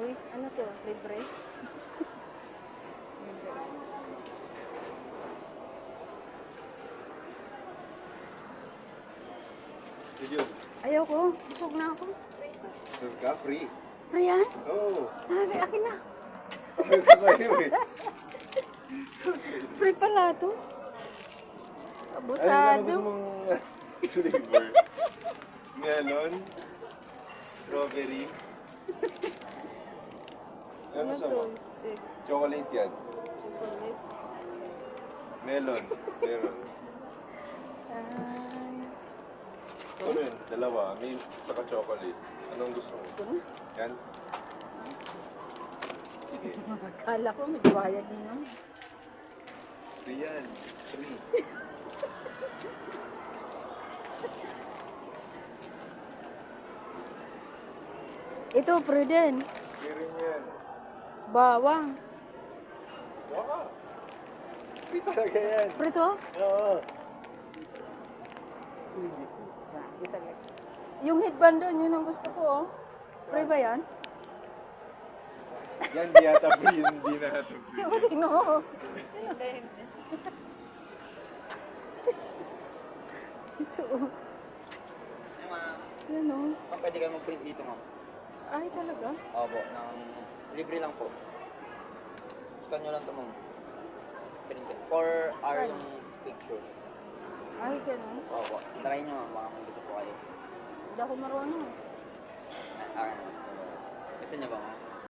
Uy, ano to? Libre? Sige, Ayoko. Busog na ako. serve ka, free. Riyan? Oo. Ah, akin na. Ano? Free pala to. Ano Abusado. gusto mong flavor? Melon? Strawberry? Ano Ano gusto to? Stick. Chocolate yan. Chocolate. Melon. Meron. Ay. Ano yun? Dalawa. Mint saka chocolate. Anong gusto mo? Na. Yan? Akala ko may bayad mo na. Free yan. Free. Ito. Free rin Bawang. Wow! Free talaga yan. Free to? Oo. Yung headband doon, yun ang gusto ko, oh. Free ba yan? Yan di yata free. Yun di na natin. Diba, tingnan mo. Ito, oh. Yan, oh. Ma'am, pwede kayo mag-print dito, ma'am. Ay, talaga? Opo, ng libre lang po. Scan nyo lang ito, ma'am. Print it. 4 hour yung picture. Ay, ganun. Opo. Try nyo, ma'am. Baka kung gusto po kayo. Hindi ako marunong. Ah, ah, Gusto nyo ba, ma'am?